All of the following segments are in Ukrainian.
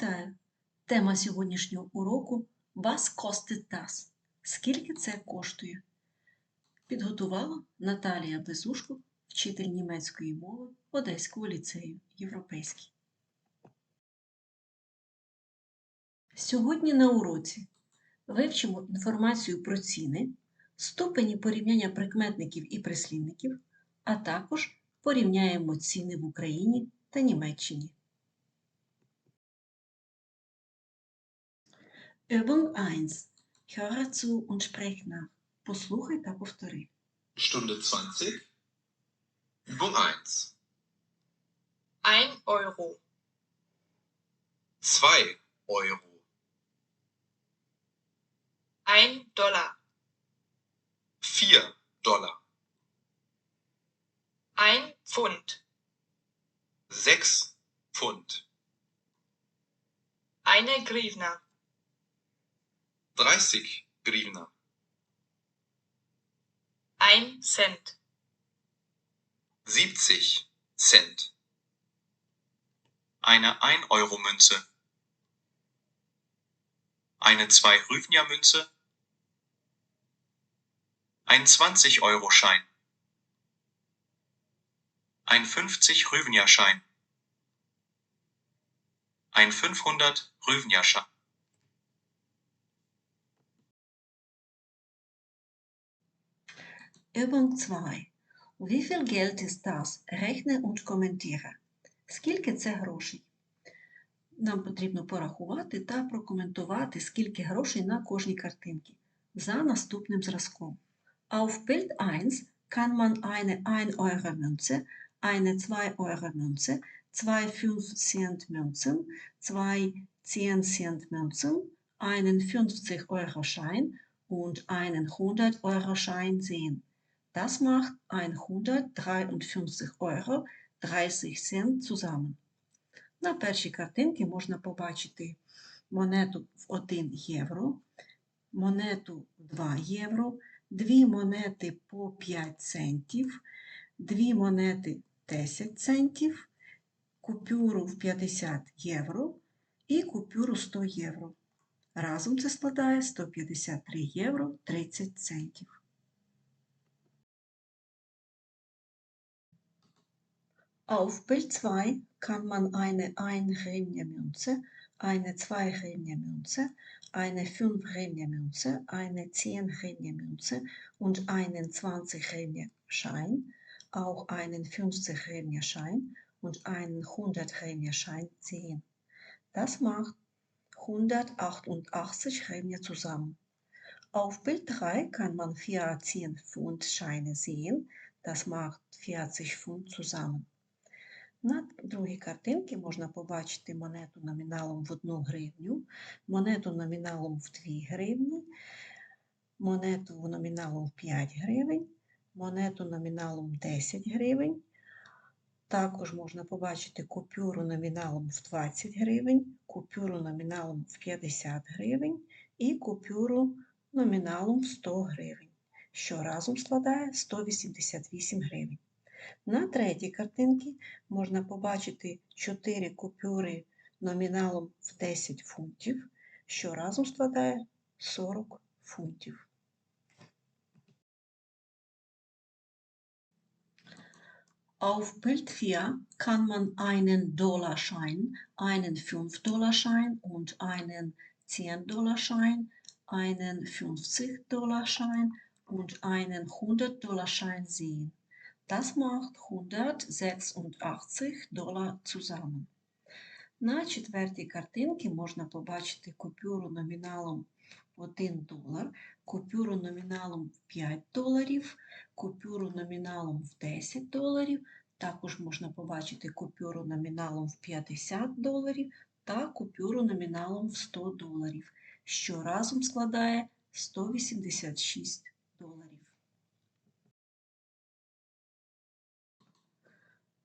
Вітаю! Тема сьогоднішнього уроку Was kostet das? Скільки це коштує? Підготувала Наталія Безушко, вчитель німецької мови Одеського ліцею Європейський. Сьогодні на уроці вивчимо інформацію про ціни, ступені порівняння прикметників і прислівників, а також порівняємо ціни в Україні та Німеччині. Übung 1. Höre zu und sprech nach. Послухай та повтори. Stunde 20. Übung 1. 1 Euro, 2 Euro. 1 Dollar, 4 Dollar. 1 Pfund, 6 Pfund. eine Grivna, 30 Grivna. 1 Cent, 70 Cent. Eine 1-Euro-Münze. Eine 2-Hryvnia-Münze. Ein 20-Euro-Schein. Ein 50-Hryvnia-Schein. Ein 500-Hryvnia-Schein. Übung 2. Wie viel Geld ist das? Rechne und kommentiere. Скільки це грошей? Нам потрібно порахувати та прокоментувати, скільки грошей на кожній картинці за наступним зразком. Auf Bild 1 kann man eine 1 Euro Münze, eine 2 Euro Münze, zwei 5 Cent Münzen, zwei 10 Cent Münzen, einen 50 Euro Schein und einen 100 Euro Schein sehen. Das macht 153 Euro 30 Cent zusammen. На першій картинці можна побачити монету в 1 євро, монету в 2 євро, дві монети по 5 центів, дві монети 10 центів, купюру в 50 євро і купюру 100 євро. Разом це складає 153 євро 30 центів. Auf Bild 2 kann man eine 1 Hryvnia Münze, eine 2 Hryvnia Münze, eine 5 Hryvnia Münze, eine 10 Hryvnia Münze und einen 20 Hryvnia Schein, auch einen 50 Hryvnia Schein und einen 100 Hryvnia Schein sehen. Das macht 188 Hryvnia zusammen. Auf Bild 3 kann man 14 Pfund Scheine sehen, das macht 40 Pfund zusammen. На другій картинці можна побачити монету номіналом в 1 гривню, монету номіналом в 2 гривні, монету номіналом в 5 гривень, монету номіналом 10 гривень. Також можна побачити купюру номіналом в 20 гривень, купюру номіналом в 50 гривень і купюру номіналом в 100 гривень, що разом складає 188 гривень. На третій картинці можна побачити 4 купюри номіналом в 10 фунтів, що разом складає 40 фунтів. Auf Bild 4 kann man einen Dollarschein, einen 5-Dollarschein und einen 10-Dollarschein, einen 50-Dollarschein und einen 100-Dollarschein sehen. Das macht 186 долар zusammen. На четвертій картинці можна побачити купюру номіналом 1 долар, купюру номіналом в 5 доларів, купюру номіналом в 10 доларів, також можна побачити купюру номіналом в 50 доларів та купюру номіналом в 100 доларів, що разом складає 186 доларів.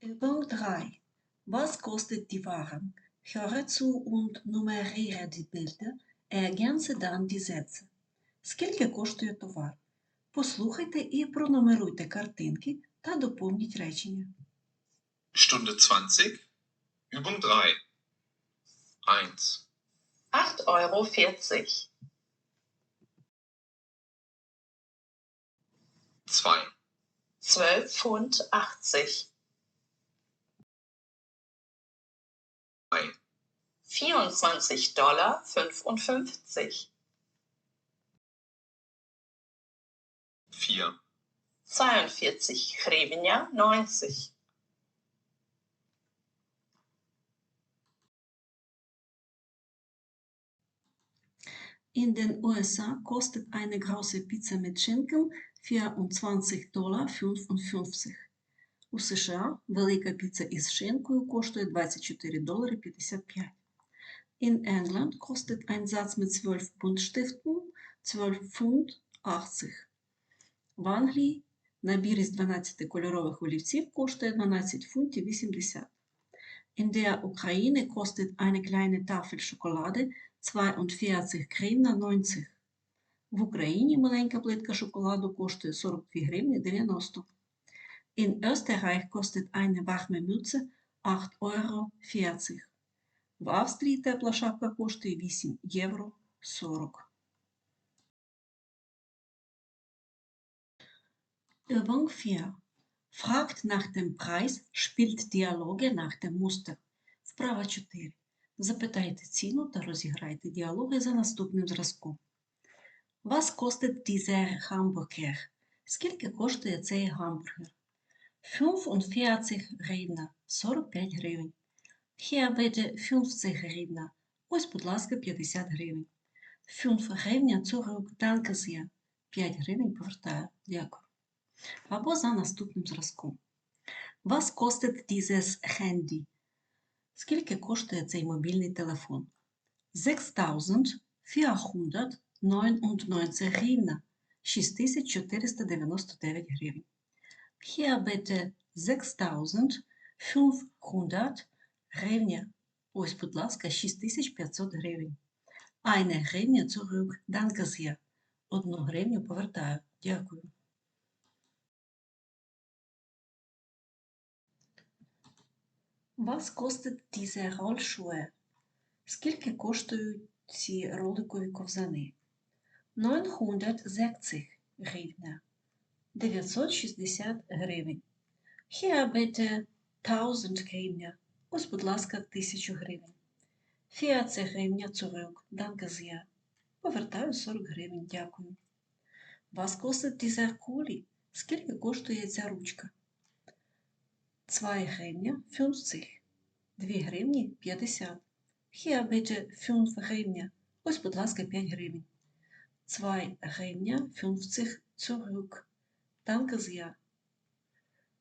Übung 3. Was kostet die Ware? Höre zu und nummeriere die Bilder, ergänze dann die Sätze. Скільки коштує товар? Послухайте і пронумеруйте картинки та доповніть речення. Stunde 20. Übung 3. 1, 8,40 Euro. 2, 12 Pfund 80. 24 Dollar 55. 4, 42 Hryvnia 90. In den USA kostet eine große Pizza mit Schinken 24 долар 55. У США велика піца із шинкою коштує 24 долари 55. In England kostet ein Satz mit 12 Buntstiften 12 Pfund 80. В Англії набір із 12 кольорових олівців коштує 12 фунтів 80. In der Ukraine kostet eine kleine Tafel Schokolade 42 гривна 90. В Україні маленька плитка шоколаду коштує 42 гривні 90. In Österreich kostet eine warme Mütze 8 Euro 40. В Австрії тепла шапка коштує 8 євро 40. Übung 4. Fragt nach dem Preis, spielt Dialoge nach dem Muster. Вправа 4. Запитайте ціну та розіграйте діалоги за наступним зразком. Was kostet dieser Hamburger? Скільки коштує цей гамбургер? 45 гривна, 45 гривень. Hier bitte 50 гривна. Ось, будь ласка, 50 гривень. 5 гривня zurück, danke sehr. 5 гривень повертаю. Дякую. Або за наступним зразком. Was kostet dieses Handy? Скільки коштує цей мобільний телефон? 6499 гривна. 6499 гривень. Hier bitte 6500 гривня. Ось, будь ласка, 6500 гривень. Eine гривня zurück. Danke sehr. Одну гривню повертаю. Дякую. Was kostet diese Rollschuhe? Скільки коштують ці роликові ковзани? 960 гривня. 960 гривень. Hier bitte 1000 гривня. Ось, будь ласка, 1000 гривень. 40 гривня zurück. Danke sehr. Повертаю 40 гривень. Дякую. Was kostet dieser Kuli? Скільки коштує ця ручка? 2 гривня 50. 2 гривні 50. Hier bitte 5 гривня. Ось, будь ласка, 5 гривень. 2 гривня 50 zurück. Danke sehr.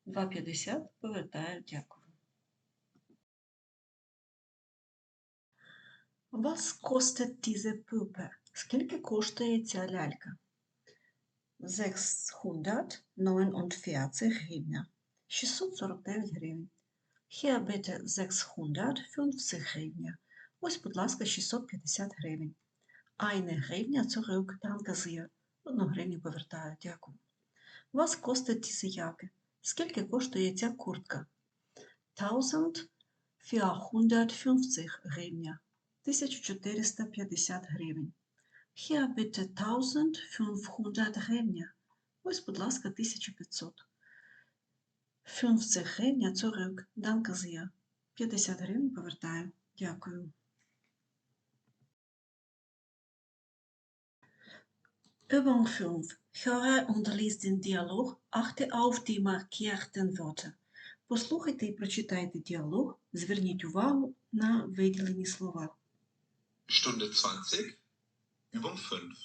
2,50 повертаю, дякую. Was kostet diese Puppe? Скільки коштує ця лялька? 649 гривня. 649 гривень. Hier bitte 650 гривня. Ось, будь ласка, 650 гривень. Eine гривня zurück, danke sehr. Одну гривню повертаю, дякую. Was kostet diese Jacke? Скільки коштує ця куртка? 1450 гривня. 1450 гривень. Hier bitte 1500 гривня. Ось, будь ласка, 1500. 50 гривня zurück. Danke sehr. 50 гривень повертаю. Дякую. Übung 5. Höre und lies den Dialog. Achte auf die markierten Wörter. Послухайте і прочитайте діалог. Зверніть увагу на виділені слова. Stunde 20, Übung 5.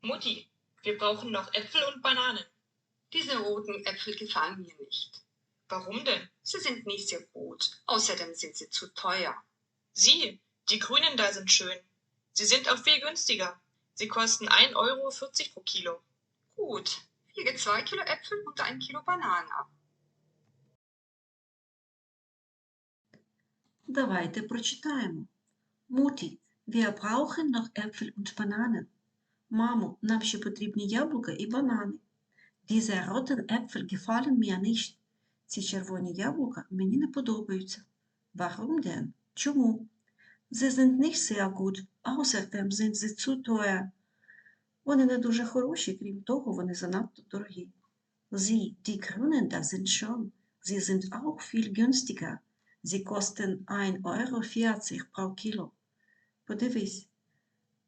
Mutti, wir brauchen noch Äpfel und Bananen. Diese roten Äpfel gefallen mir nicht. Warum denn? Sie sind nicht sehr gut. Außerdem sind sie zu teuer. Sie, die grünen da sind schön. Sie sind auch viel günstiger. Sie kosten 1,40 Euro pro Kilo. Gut, wiege zwei Kilo Äpfel und ein Kilo Bananen ab. Давайте прочитаємо. Mutti, wir brauchen noch Äpfel und Bananen. Мамо, нам ще потрібні яблука і банани. Diese roten Äpfel gefallen mir nicht. Ці червоні яблука мені не подобаються. Warum denn? Чому? Sie sind nicht sehr gut, außerdem sind sie zu teuer. Вони не дуже хороші, крім того, вони занадто дорогі. Sie, die Grünen, das sind schon. Sie sind auch viel günstiger. Sie kosten 1,40 Euro pro Kilo. Подивись.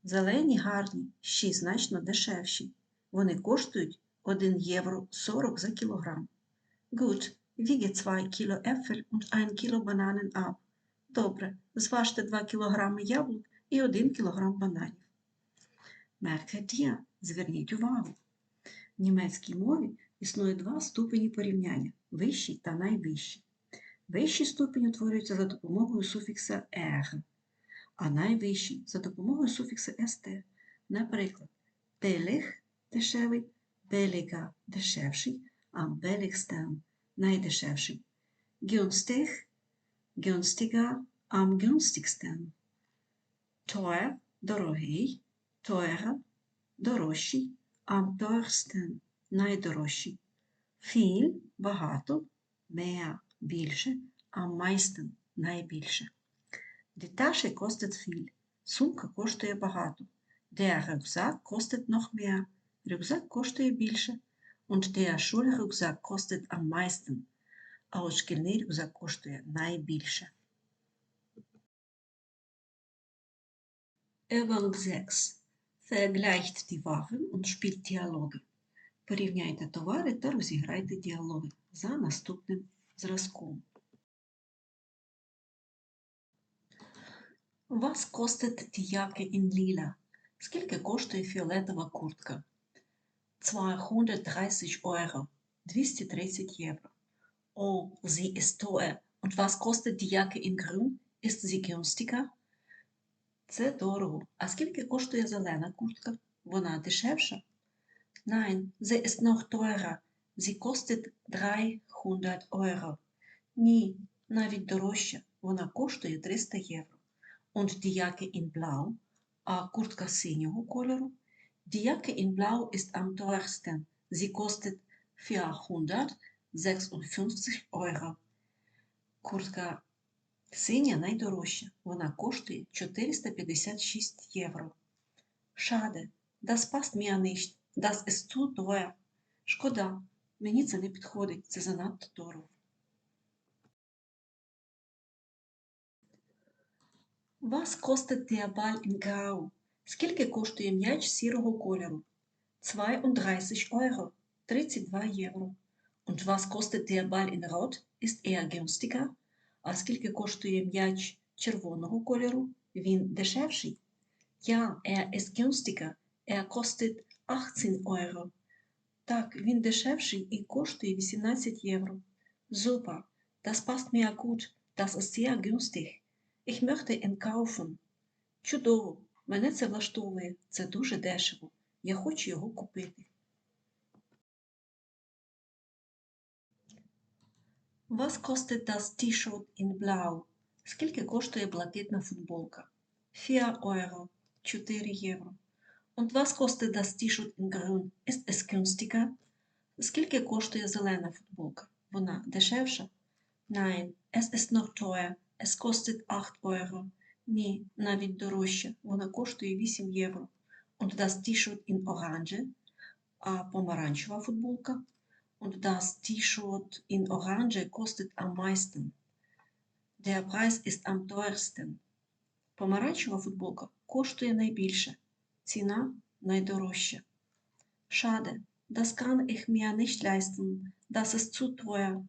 Зелені гарні, ще значно дешевші. Вони коштують 1 євро 40 за кілограм. Gut, wiege 2 Kilo Äpfel und 1 Kilo Bananen ab. Добре, зважте 2 кілограми яблук і 1 кілограм бананів. Merke dir, зверніть увагу. В німецькій мові існує два ступені порівняння вищий та найвищий. Вищий ступінь утворюється за допомогою суфікса «er», а найвищий за допомогою суфікса «st». Наприклад, billig – дешевий, billiger – дешевший, am billigsten – найдешевший. Günstig – günstiger, am günstigsten. Teuer – дорогий, teurer – дорожчий, am teuersten – найдорожчий. Viel – багато, mehr – більше, am meisten – найбільше. Tasche kostet viel. Сумка коштує багато. Der Rucksack kostet noch mehr. Рюкзак коштує більше. Und der Schulrucksack kostet am meisten. А от шкільний рюкзак коштує найбільше. Übung 6. Vergleicht die Waren und spielt Dialoge. Порівняйте товари та розіграйте діалоги за наступним зразком. Was kostet die Jacke in lila? Скільки коштує фіолетова куртка? 230 Euro. 230 євро. Oh, sie ist teuer. Und was kostet die Jacke in grün? Ist sie günstiger? Це дорого. А скільки коштує зелена куртка? Вона дешевша? Nein, sie ist noch teurer. Sie kostet 300 Euro. Ні, навіть дорожча. Вона коштує 300 євро. Und die Jacke in blau, а куртка синього кольору? Die Jacke in blau ist am teuersten. Sie kostet 456 Euro. Куртка синя найдорожча. Вона коштує 456 євро. Schade, das passt mir nicht. Das ist zu teuer. Шкода, мені це не підходить, це занадто дорого. Was kostet der Ball in Grau? Скільки коштує м'яч сірого кольору? 32 Euro. 32 євро. Und was kostet der Ball in Rot? Ist er günstiger? А скільки коштує м'яч червоного кольору? Він дешевший? Ja, er ist günstiger. Er kostet 18 Euro. Так, він дешевший і коштує 18 євро. Super, das passt mir gut. Das ist sehr günstig. Ich möchte ihn kaufen. Чудово, мене це влаштовує. Це дуже дешево. Я хочу його купити. Was kostet das T-shirt in blau? Скільки коштує блакитна футболка? 4 Euro. 4 євро. Und was kostet das T-shirt in grün? Ist es günstiger? Скільки коштує зелена футболка? Вона дешевша? Nein, es ist noch teuer. Es kostet 8 Euro. Ні, навіть дорожче. Вона коштує 8 євро. Und das T-shirt in orange? А помаранчева футболка? Und das T-shirt in orange kostet am meisten. Der Preis ist am teuersten. Помаранчева футболка коштує найбільше. Ціна найдорожча. Schade, das kann ich mir nicht leisten. Das ist zu teuer.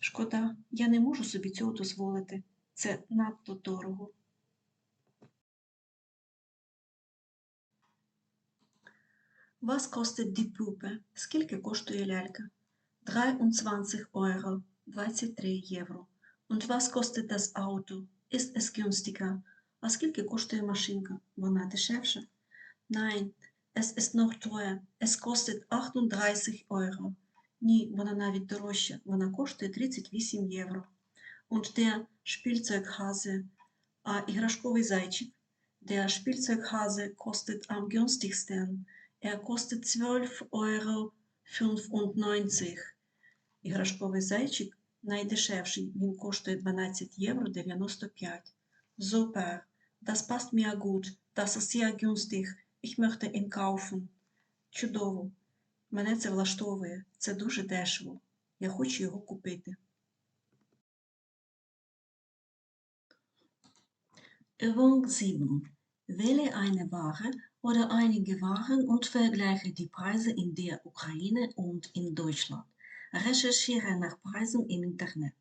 Шкода, я не можу собі цього дозволити. Це надто дорого. Was kostet die Puppe? Скільки коштує лялька? 23 Euro. 23 євро. Und was kostet das Auto? Ist es günstiger? А скільки коштує машинка? Вона дешевша? Nein, es ist noch teuer. Es kostet 38 Euro. Ні, вона навіть дорожча. Вона коштує 38 євро. Und der Spielzeughase, а іграшковий зайчик? Der Spielzeughase kostet am günstigsten. Er kostet 12 Euro 95. Іграшковий зайчик найдешевший. Він коштує 12 євро 95. Super, das passt mir gut, das ist sehr günstig, ich möchte ihn kaufen. Чудово. Мене це влаштовує. Це дуже дешево. Я хочу його купити. Übung 7. Wähle eine Ware oder einige Waren und vergleiche die Preise in der Ukraine und in Deutschland. Recherchiere nach Preisen im Internet.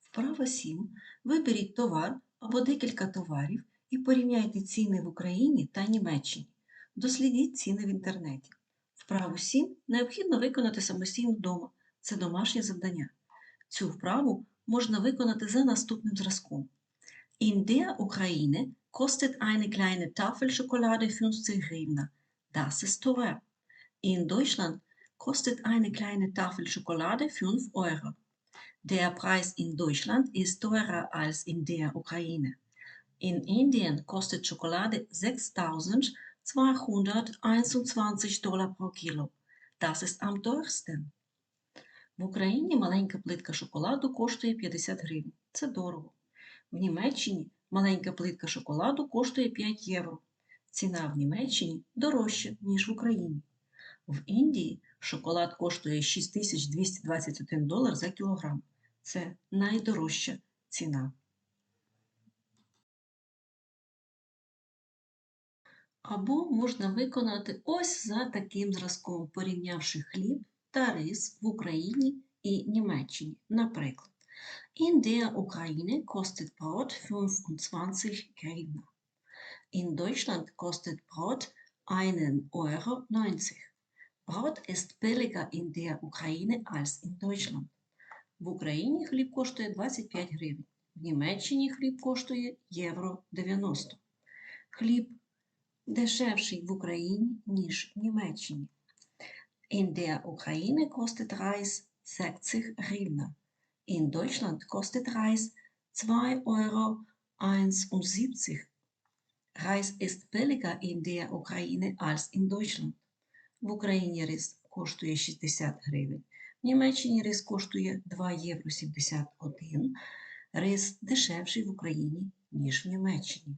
Вправа 7. Виберіть товар або декілька товарів І порівняйте ціни в Україні та Німеччині. Дослідіть ціни в інтернеті. Вправу 7 необхідно виконати самостійно вдома. Це домашнє завдання. Цю вправу можна виконати за наступним зразком. In der Ukraine kostet eine kleine Tafel Schokolade 50 Hryvnia. Das ist teuer. In Deutschland kostet eine kleine Tafel Schokolade 5 Euro. Der Preis in Deutschland ist teurer als in der Ukraine. In Indien kostet Schokolade 6.221 Dollar pro Kilo. Das ist am teuersten. В Україні маленька плитка шоколаду коштує 50 гривень. Це дорого. В Німеччині маленька плитка шоколаду коштує 5 євро. Ціна в Німеччині дорожча, ніж в Україні. В Індії шоколад коштує 6221 долар за кілограм. Це найдорожча ціна. Або можна виконати ось за таким зразком, порівнявши хліб та рис в Україні і Німеччині. Наприклад, in der Ukraine kostet Brot 25 Hryvnia. In Deutschland kostet Brot 1,90 Euro. Brot ist billiger in der Ukraine als in Deutschland. В Україні хліб коштує 25 гривень, в Німеччині хліб коштує євро 90. Хліб дешевший в Україні, ніж в Німеччині. In der Ukraine kostet Reis 60 Hryvnia. In Deutschland kostet Reis 2,71 Euro. Reis ist billiger in der Ukraine als in Deutschland. В Україні рис коштує 60 гривень, в Німеччині рис коштує 2 євро Рис дешевший в Україні, ніж в Німеччині.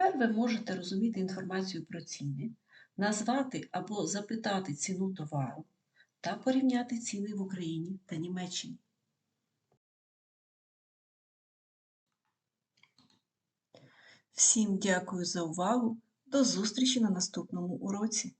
Тепер ви можете розуміти інформацію про ціни, назвати або запитати ціну товару та порівняти ціни в Україні та Німеччині. Всім дякую за увагу. До зустрічі на наступному уроці.